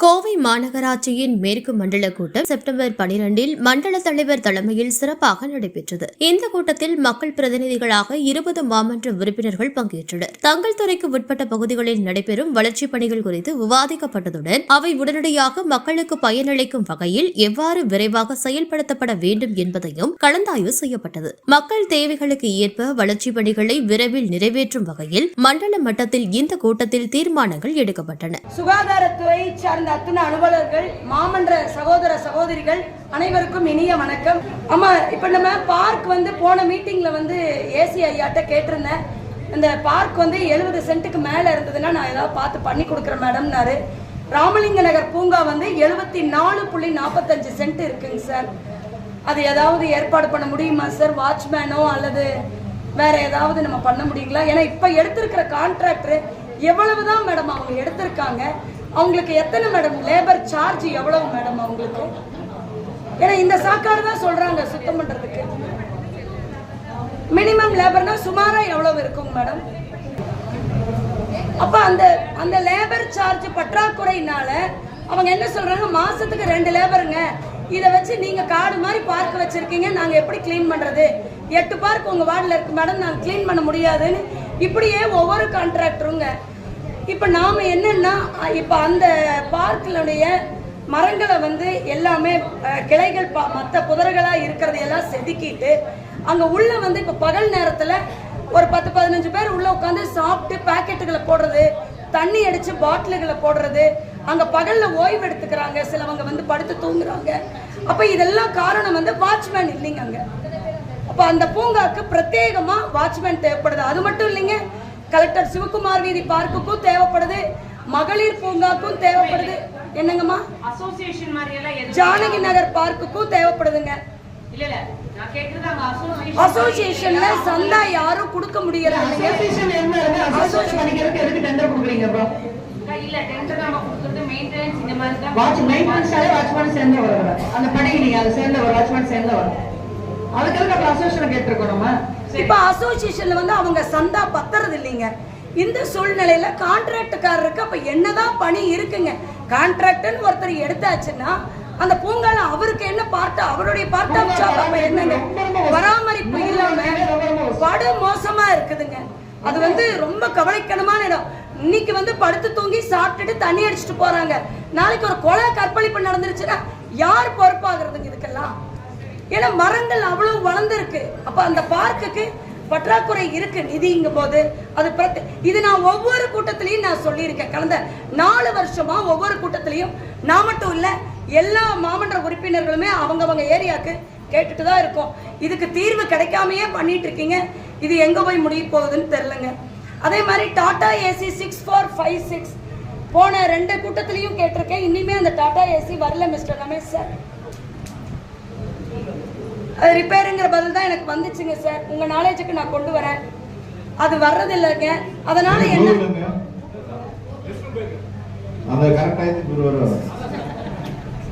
கோவை மாநகராட்சியின் மேற்கு மண்டல கூட்டம் செப்டம்பர் பனிரெண்டில் மண்டல தலைவர் தலைமையில் சிறப்பாக நடைபெற்றது. இந்த கூட்டத்தில் மக்கள் பிரதிநிதிகளாக இருபது மாமன்ற உறுப்பினர்கள் பங்கேற்றனர். தங்கள் துறைக்கு உட்பட்ட பகுதிகளில் நடைபெறும் வளர்ச்சிப் பணிகள் குறித்து விவாதிக்கப்பட்டதுடன் அவை உடனடியாக மக்களுக்கு பயனளிக்கும் வகையில் எவ்வாறு விரைவாக செயல்படுத்தப்பட வேண்டும் என்பதையும் கலந்தாய்வு செய்யப்பட்டது. மக்கள் தேவைகளுக்கு ஏற்ப வளர்ச்சிப் பணிகளை விரைவில் நிறைவேற்றும் வகையில் மண்டல மட்டத்தில் இந்த கூட்டத்தில் தீர்மானங்கள் எடுக்கப்பட்டன. சுகாதாரத்துறை சார்ந்த அத்தனை அலுவலர்கள் மாமன்ற சகோதர சகோதரிகள் அனைவருக்கும் இனிய வணக்கம். ஆமா இப்ப நம்ம பார்க் வந்து போன மீட்டிங்ல வந்து ஏசி ஐயாட்ட கேட்டிருந்தேன். இந்த பார்க் வந்து எழுபது சென்ட்டுக்கு மேல இருந்ததுன்னா நான் ஏதாவது பார்த்து பண்ணி கொடுக்குறேன் மேடம்னாரு. ராமலிங்க நகர் பூங்கா வந்து எழுபத்தி நாலு புள்ளி நாற்பத்தஞ்சு சென்ட் இருக்குங்க சார். அது ஏதாவது ஏற்பாடு பண்ண முடியுமா சார்? வாட்ச்மேனோ அல்லது வேற ஏதாவது நம்ம பண்ண முடியுங்களா? ஏன்னா இப்ப எடுத்திருக்கிற கான்ட்ராக்டர் எவ்வளவுதான் மேடம் அவங்க எடுத்திருக்காங்க அவங்களுக்கு எத்தனை மேடம் லேபர் சார்ஜ் எவ்வளவு மேடம் அவங்களுக்கு? ஏன்னா இந்த சாக்காடு தான் சொல்றாங்க சுத்தம் பண்றதுக்கு. மினிமம் லேபர்னா சுமாரா எவ்வளவு இருக்கும் மேடம் அப்ப அந்த அந்த லேபர் சார்ஜ் பற்றாக்குறையினால அவங்க என்ன சொல்றாங்க? மாசத்துக்கு ரெண்டு லேபருங்க இதை வச்சு நீங்க காடு மாதிரி பார்க் வச்சிருக்கீங்க நாங்க எப்படி க்ளீன் பண்றது? எட்டு பார்க் உங்க வார்டில் இருக்கு மேடம் நாங்கள் க்ளீன் பண்ண முடியாதுன்னு இப்படியே ஒவ்வொரு கான்ட்ராக்டருங்க இப்போ நாம என்னென்னா இப்போ அந்த பார்க்கினுடைய மரங்களை வந்து எல்லாமே கிளைகள் ப- புதர்களாக புதர்களா இருக்கிறதையெல்லாம் செதுக்கிட்டு அங்கே உள்ள வந்து இப்போ பகல் நேரத்தில் ஒரு பத்து பதினஞ்சு பேர் உள்ள உட்காந்து சாப்பிட்டு பாக்கெட்டுகளை போடுறது தண்ணி அடித்து பாட்டில்களை போடுறது அங்கே பகலில் ஓய்வு எடுத்துக்கிறாங்க. சிலவங்க வந்து படுத்து தூங்குறாங்க. அப்போ இதெல்லாம் காரணம் வந்து வாட்ச்மேன் இல்லைங்க அங்கே அப்ப அந்த பூங்காக்கு பிரத்யேகமா வாட்ச்மேன் தேவைப்படுது. அது மட்டும் இல்லைங்க கலெக்டர் சிவகுமார் வீதி பார்க்குக்கும் தேவைப்படுது மகளிர் பூங்காக்கும் தேவைப்படுது. என்னங்கம்மா? அசோசியேஷன் மாதிரி ஜானகி நகர் பார்க்குக்கும் தேவைப்படுதுங்க. அசோசியேஷன்ல சந்தா யாரும் கொடுக்க வாட்ச்மேன் வருவார் அந்த படி நீங்க அதை சேர்ந்து ஒரு வாட்ச்மேன் சேர்ந்து வரும் அதுக்கு அசோசியேஷன் கேட்டிருக்கோம் இப்ப அசோசியேஷன்ல வந்து அவங்க சந்தா பத்துறது இல்லைங்க இந்த சூழ்நிலையில கான்ட்ராக்டுக்காரருக்கு அப்ப என்னதான் பணி இருக்குங்க? கான்ட்ராக்ட்னு ஒருத்தர் எடுத்தாச்சுன்னா அந்த பூங்கால அவருக்கு என்ன பார்ட் அவருடைய பார்ட் ஆஃப் ஜாப் அப்ப என்னங்க? பராமரிப்பு இல்லாம படு மோசமா இருக்குதுங்க. அது வந்து ரொம்ப கவலைக்கிடமான இடம். இன்னைக்கு வந்து படுத்து தூங்கி சாப்பிட்டுட்டு தண்ணி அடிச்சிட்டு போறாங்க. நாளைக்கு ஒரு கொலை கற்பழிப்பு நடந்துருச்சுன்னா யார் பொறுப்பாகிறதுங்க இதுக்கெல்லாம்? ஏன்னா மரங்கள் அவ்வளவு வளர்ந்துருக்கு. அப்ப அந்த பார்க்குக்கு பற்றாக்குறை இருக்கு நிதிங்கும் போது அது பிரத் இது நான் ஒவ்வொரு கூட்டத்திலையும் நான் சொல்லியிருக்கேன். கடந்த நாலு வருஷமா ஒவ்வொரு கூட்டத்திலையும் நான் மட்டும் இல்ல எல்லா மாமன்ற உறுப்பினர்களுமே அவங்கவங்க ஏரியாக்கு கேட்டுட்டு தான் இருக்கோம். இதுக்கு தீர்வு கிடைக்காமையே பண்ணிட்டு இருக்கீங்க இது எங்க போய் முடிய போகுதுன்னு தெரிலங்க அதே மாதிரி Tata AC six four five six போன ரெண்டு கூட்டத்திலையும் கேட்டிருக்கேன். இனிமே அந்த டாடா ஏசி வரல மிஸ்டர் ரமேஷ் சார். அது ரிப்பேருங்கிற பதில் தான் எனக்கு வந்துச்சுங்க சார் உங்க நாலேஜுக்கு நான் கொண்டு வரேன். அது வர்றது இல்லைங்க அதனால என்ன?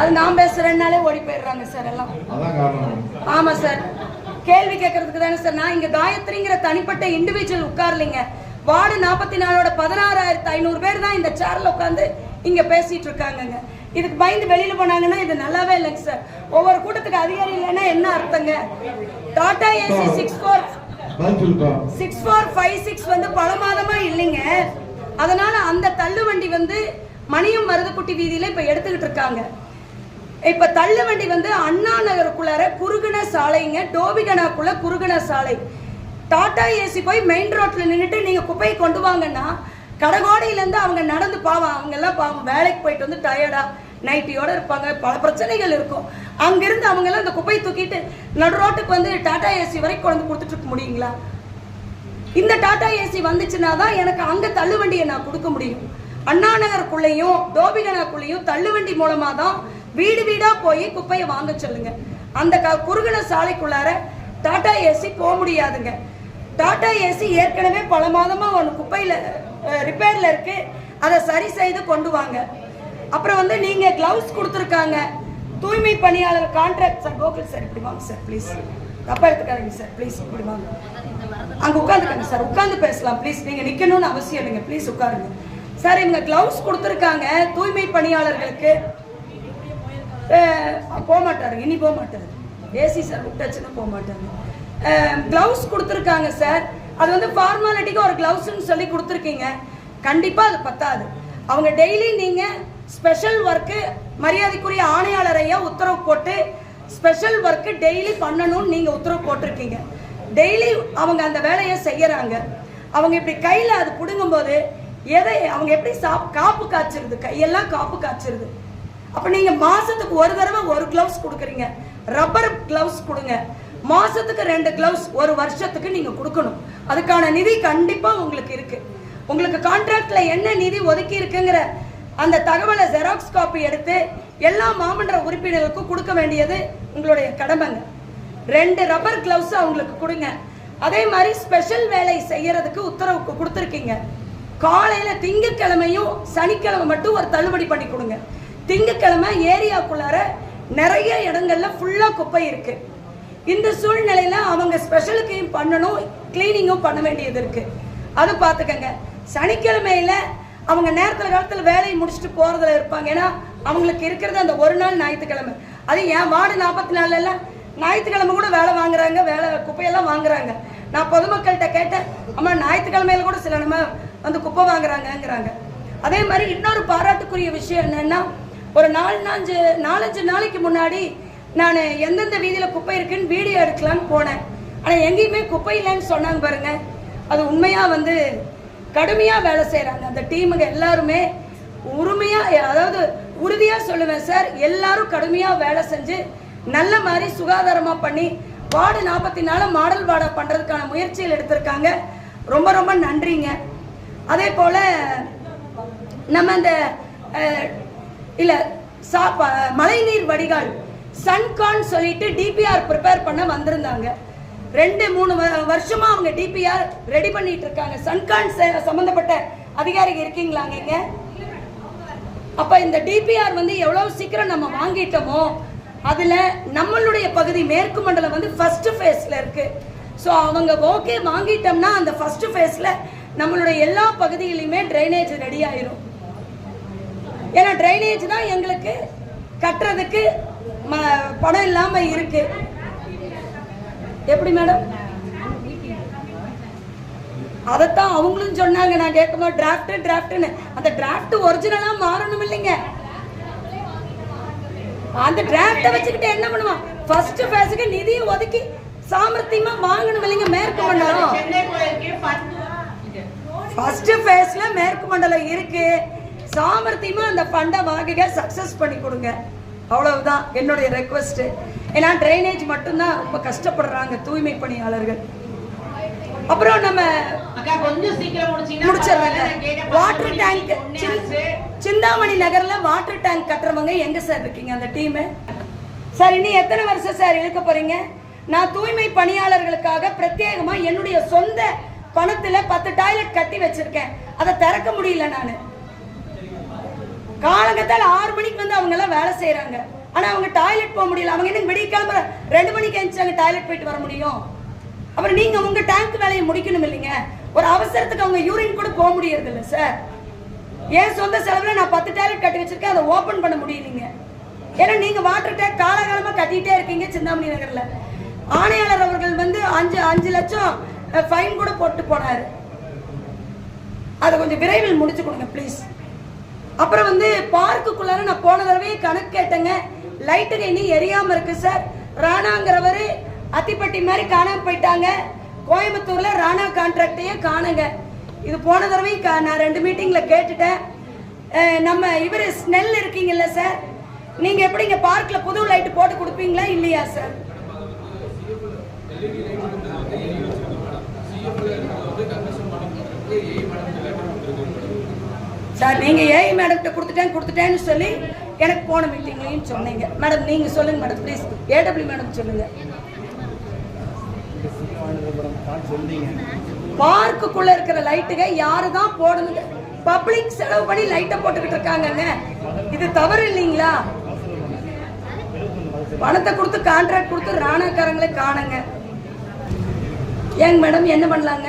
அது நான் பேசுறேன்னாலே ஓடி போயிடுறாங்க சார் எல்லாம். அதான் காரணம். ஆமா சார் கேள்வி கேட்கறதுக்கு தானே சார் நான் இங்க காயத்ரிங்கிற தனிப்பட்ட இண்டிவிஜுவல் உட்கார்லிங்க. வார்டு நாற்பத்தி நாலோட பதினாறாயிரத்து ஐநூறு பேர் தான் இந்த சேர்ல உட்காந்து இங்க பேசிட்டு இருக்காங்கங்க. இதுக்கு பயந்து வெளியில போனாங்கன்னா இது நல்லாவே இல்லைங்க சார். ஒவ்வொரு கூட்டத்துக்கு அதிகாரி இல்லைன்னா என்ன அர்த்தங்க? Tata AC six four six four five six வந்து பல மாதமா இல்லைங்க. அதனால அந்த தள்ளுவண்டி வந்து மணியம் மருதுக்குட்டி வீதியில இப்ப எடுத்துக்கிட்டு இருக்காங்க. இப்ப தள்ளுவண்டி வந்து அண்ணா நகருக்குள்ளார குறுகுன சாலைங்க டோபிகனாக்குள்ள குறுகுன சாலை. டாடா ஏசி போய் மெயின் ரோட்ல நின்னுட்டு நீங்க குப்பையை கொண்டு வாங்கன்னா கடகோடியிலேருந்து அவங்க நடந்து பாவம் அவங்க எல்லாம் பாவம். வேலைக்கு போயிட்டு வந்து டயர்டா நைட்டியோட இருப்பாங்க. பல பிரச்சனைகள் இருக்கும். அங்கிருந்து அவங்க எல்லாம் இந்த குப்பையை தூக்கிட்டு நடு ரோட்டுக்கு வந்து டாடா ஏசி வரைக்கும் கொண்டு கொடுத்துட்டு இருக்க முடியுங்களா? இந்த டாடா ஏசி வந்துச்சுன்னா தான் எனக்கு அங்க தள்ளுவண்டியை நான் கொடுக்க முடியும். அண்ணா நகருக்குள்ளேயும் டோபிகனாக்குள்ளேயும் தள்ளுவண்டி மூலமா தான் வீடு வீடா போய் குப்பையை வாங்க சொல்லுங்க. அந்த க குறுகின சாலைக்குள்ளார டாடா ஏசி போக முடியாதுங்க. டாடா ஏசி ஏற்கனவே பல மாதமா ஒன்று குப்பையில் ரிப்பேரில் இருக்கு. அதை சரி செய்து கொண்டு வாங்க. அப்புறம் வந்து நீங்க கிளவுஸ் கொடுத்துருக்காங்க. தூய்மை பணியாளர் கான்ட்ராக்ட் சார் கோகுல் சார் இப்படி வாங்க சார் ப்ளீஸ் தப்பா எடுத்துக்காதீங்க சார் ப்ளீஸ் இப்படி வாங்க. அங்கே உட்காந்துக்காங்க சார் உட்காந்து பேசலாம் ப்ளீஸ் நீங்க நிக்கணும்னு அவசியம் இல்லைங்க ப்ளீஸ் உட்காருங்க. சார் இவங்க கிளவுஸ் கொடுத்துருக்காங்க தூய்மை பணியாளர்களுக்கு. போக மாட்டாருங்க இனி போக மாட்டாரு ஏசி சார் விட்டாச்சுன்னா போக மாட்டாரு க்ளவுஸ் கொடுத்துருக்காங்க சார் அது வந்து ஃபார்மாலிட்டிக்கு ஒரு க்ளவுஸ்ன்னு சொல்லி கொடுத்துருக்கீங்க. கண்டிப்பாக அது பத்தாது. அவங்க டெய்லி நீங்கள் ஸ்பெஷல் ஒர்க்கு மரியாதைக்குரிய ஆணையாளர் ஐயா உத்தரவு போட்டு ஸ்பெஷல் ஒர்க்கு டெய்லி பண்ணணும்னு நீங்கள் உத்தரவு போட்டிருக்கீங்க. டெய்லி அவங்க அந்த வேலையை செய்யறாங்க. அவங்க இப்படி கையில் அது பிடுங்கும்போது எதை அவங்க எப்படி சாப் காப்பு காய்ச்சிருது? கையெல்லாம் காப்பு காய்ச்சிருது. அப்போ நீங்கள் மாதத்துக்கு ஒரு தடவை ஒரு க்ளவுஸ் கொடுக்குறீங்க. ரப்பர் க்ளவுஸ் கொடுங்க. மாதத்துக்கு ரெண்டு க்ளவுஸ் ஒரு வருஷத்துக்கு நீங்கள் கொடுக்கணும். அதுக்கான நிதி கண்டிப்பாக உங்களுக்கு இருக்கு. உங்களுக்கு கான்ட்ராக்ட்ல என்ன நிதி ஒதுக்கி இருக்குங்கிற அந்த தகவலை ஜெராக்ஸ் காப்பி எடுத்து எல்லா மாமன்ற உறுப்பினர்களுக்கும் கொடுக்க வேண்டியது உங்களுடைய கடமைங்க. ரெண்டு ரப்பர் கிளவுஸ் அவங்களுக்கு கொடுங்க. அதே மாதிரி ஸ்பெஷல் வேலை செய்யறதுக்கு உத்தரவு கொடுத்துருக்கீங்க. காலையில திங்கக்கிழமையும் சனிக்கிழமை மட்டும் ஒரு தள்ளுபடி பண்ணி கொடுங்க. திங்கக்கிழமை ஏரியாக்குள்ளார நிறைய இடங்கள்ல ஃபுல்லா குப்பை இருக்கு. இந்த சூழ்நிலையில அவங்க ஸ்பெஷலுக்கையும் பண்ணணும் கிளீனிங்கும் பண்ண வேண்டியது இருக்குது அது பார்த்துக்கங்க. சனிக்கிழமையில் அவங்க நேரத்தில் காலத்தில் வேலையை முடிச்சுட்டு போகிறதுல இருப்பாங்க. ஏன்னா அவங்களுக்கு இருக்கிறது அந்த ஒரு நாள் ஞாயிற்றுக்கிழமை. அது ஏன் வார்டு நாற்பத்தி நாலுலாம் எல்லாம் ஞாயிற்றுக்கிழமை கூட வேலை வாங்குறாங்க வேலை குப்பையெல்லாம் வாங்குறாங்க. நான் பொதுமக்கள்கிட்ட கேட்டேன் அம்மா ஞாயிற்றுக்கிழமையில கூட சில நம்ம வந்து குப்பை வாங்குறாங்கங்கிறாங்க. அதே மாதிரி இன்னொரு பாராட்டுக்குரிய விஷயம் என்னென்னா ஒரு நாலு நாலஞ்சு நாலஞ்சு நாளைக்கு முன்னாடி நான் எந்தெந்த வீதியில் குப்பை இருக்குன்னு வீடியோ எடுக்கலான்னு போனேன். ஆனால் எங்கேயுமே குப்பை இல்லைன்னு சொன்னாங்க பாருங்க. அது உண்மையாக வந்து கடுமையாக வேலை செய்கிறாங்க அந்த டீமுங்க எல்லாருமே உரிமையாக அதாவது உறுதியாக சொல்லுவேன் சார் எல்லாரும் கடுமையாக வேலை செஞ்சு நல்ல மாதிரி சுகாதாரமாக பண்ணி வார்டு நாற்பத்தி நாலு மாடல் வார்டை பண்ணுறதுக்கான முயற்சிகள் எடுத்திருக்காங்க. ரொம்ப ரொம்ப நன்றிங்க. அதே போல் நம்ம இந்த இல்லை சாப்பா மழை மழைநீர் வடிகால் சன்கான் சொல்லிட்டு டிபிஆர் ப்ரிப்பேர் பண்ண வந்திருந்தாங்க. ரெண்டு மூணு வ- வருஷமா அவங்க டிபிஆர் ரெடி பண்ணிட்டு இருக்காங்க. சன்கான் சம்பந்தப்பட்ட அதிகாரிகள் இருக்கீங்களாங்க இங்க? அப்ப இந்த டிபிஆர் வந்து எவ்வளவு சீக்கிரம் நம்ம வாங்கிட்டோமோ அதுல நம்மளுடைய பகுதி மேற்கு மண்டலம் வந்து ஃபர்ஸ்ட் ஃபேஸ்ல இருக்கு. ஸோ அவங்க ஓகே வாங்கிட்டோம்னா அந்த ஃபர்ஸ்ட் ஃபேஸ்ல நம்மளுடைய எல்லா பகுதியிலையுமே ட்ரைனேஜ் ரெடி ஆயிரும். ஏன்னா ட்ரைனேஜ் தான் எங்களுக்கு கட்டுறதுக்கு ம- பணம் இல்லாம இருக்கு. எப்படி மேடம் அதைத்தான் அவங்களும் சொன்னாங்க. நான் கேட்கும்போது டிராஃப்ட் டிராஃப்ட்னு அந்த டிராஃப்ட் ஒரிஜினலா மாறணும் இல்லைங்க. அந்த டிராஃப்டை வச்சுக்கிட்டு என்ன பண்ணுவான்? ஃபர்ஸ்ட் ஃபேஸுக்கு நிதியை ஒதுக்கி சாமர்த்தியமா வாங்கணும் இல்லைங்க மேற்கு மண்டலம். ஃபர்ஸ்ட் ஃபேஸ்ல மேற்கு மண்டலம் இருக்கு. சாமர்த்தியமா அந்த ஃபண்டை வாங்குங்க சக்சஸ் பண்ணி கொடுங்க. அவ்வளவுதான் என்னுடைய ரெக்வஸ்ட் ஏன்னா ட்ரைனேஜ் மட்டும்தான் ரொம்ப கஷ்டப்படுறாங்க தூய்மை பணியாளர்கள். அப்புறம் நம்ம முடிச்சிடுறாங்க வாட்டர் டேங்க். சிந்தாமணி நகர்ல வாட்டர் டேங்க் கட்டுறவங்க எங்க சார் இருக்கீங்க? அந்த டீம் சார் இனி எத்தனை வருஷம் சார் இழுக்க போறீங்க? நான் தூய்மை பணியாளர்களுக்காக பிரத்யேகமா என்னுடைய சொந்த பணத்துல பத்து டாய்லெட் கட்டி வச்சிருக்கேன். அதை திறக்க முடியல நானு. காலங்கத்தால ஆறு மணிக்கு அவங்க எல்லாம் வேலை செய்யறாங்க ஆனா அவங்க டாய்லெட் போக முடியல. அவங்க இன்னும் விடிய கிளம்புற ரெண்டு மணிக்கு எழுந்துச்சாங்க டாய்லெட் போயிட்டு வர முடியும். அப்புறம் நீங்க உங்க டேங்க் வேலையை முடிக்கணும் இல்லைங்க. ஒரு அவசரத்துக்கு அவங்க யூரின் கூட போக முடியறது இல்ல சார் என் சொந்த செலவுல நான் பத்து டாய்லெட் கட்டி வச்சிருக்கேன். அதை ஓபன் பண்ண முடியலைங்க. ஏன்னா நீங்க வாட்டர் டேங்க் காலகாலமா கட்டிட்டே இருக்கீங்க சிந்தாமணி நகர்ல. ஆணையாளர் அவர்கள் வந்து அஞ்சு அஞ்சு லட்சம் ஃபைன் கூட போட்டு போனாரு. அதை கொஞ்சம் விரைவில் முடிச்சு கொடுங்க ப்ளீஸ் அப்புறம் வந்து பார்க்குக்குள்ளார நான் போன தடவையே கணக்கு கேட்டேங்க. லைட்டுக்கு இன்னும் எரியாம இருக்கு சார் ராணாங்கிறவரு அத்திப்பட்டி மாதிரி காணாம போயிட்டாங்க. கோயம்புத்தூர்ல ராணா கான்ட்ராக்டையே காணுங்க. இது போன தடவை நான் ரெண்டு மீட்டிங்ல கேட்டுட்டேன். நம்ம இவர் ஸ்னெல் இருக்கீங்கல்ல சார் நீங்க எப்படிங்க பார்க்ல புது லைட் போட்டு கொடுப்பீங்களா இல்லையா சார் சார் நீங்கள் ஏஐ மேடம்கிட்ட கொடுத்துட்டேன் கொடுத்துட்டேன்னு சொல்லி எனக்கு போன மீட்டிங்லையும் சொன்னீங்க. மேடம் நீங்கள் சொல்லுங்கள் மேடம் ப்ளீஸ் ஏடபிள்யூ மேடம் சொல்லுங்கள் பார்க்குக்குள்ள இருக்கிற லைட்டுக யாரு தான் போடணுங்க? பப்ளிக் செலவு பண்ணி லைட்டை போட்டுக்கிட்டு இருக்காங்கங்க. இது தவறு இல்லைங்களா? பணத்தை கொடுத்து கான்ட்ராக்ட் கொடுத்து ராணாக்காரங்களே காணுங்க. ஏங்க மேடம் என்ன பண்ணலாங்க?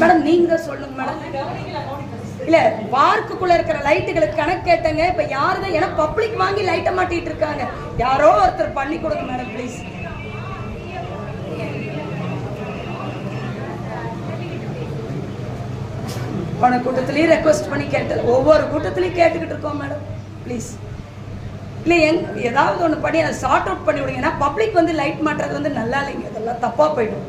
மேடம் நீங்க தான் சொல்லுங்க மேடம் இல்ல பார்க்குக்குள்ள இருக்கிற லைட்டுகளுக்கு கணக்கு கேட்டங்க. இப்ப யாருதான் ஏன்னா பப்ளிக் வாங்கி லைட்டை மாட்டிட்டு இருக்காங்க. யாரோ ஒருத்தர் பண்ணி கொடுங்க மேடம் ப்ளீஸ் போன கூட்டத்திலையும் ரெக்வஸ்ட் பண்ணி கேட்டல ஒவ்வொரு கூட்டத்திலையும் கேட்டுக்கிட்டு இருக்கோம் மேடம் ப்ளீஸ் இல்லை எங் ஏதாவது ஒன்று பண்ணி அதை சார்ட் அவுட் பண்ணி விடுங்க. ஏன்னா பப்ளிக் வந்து லைட் மாட்டுறது வந்து நல்லா இல்லைங்க. அதெல்லாம் தப்பாக போயிடும்.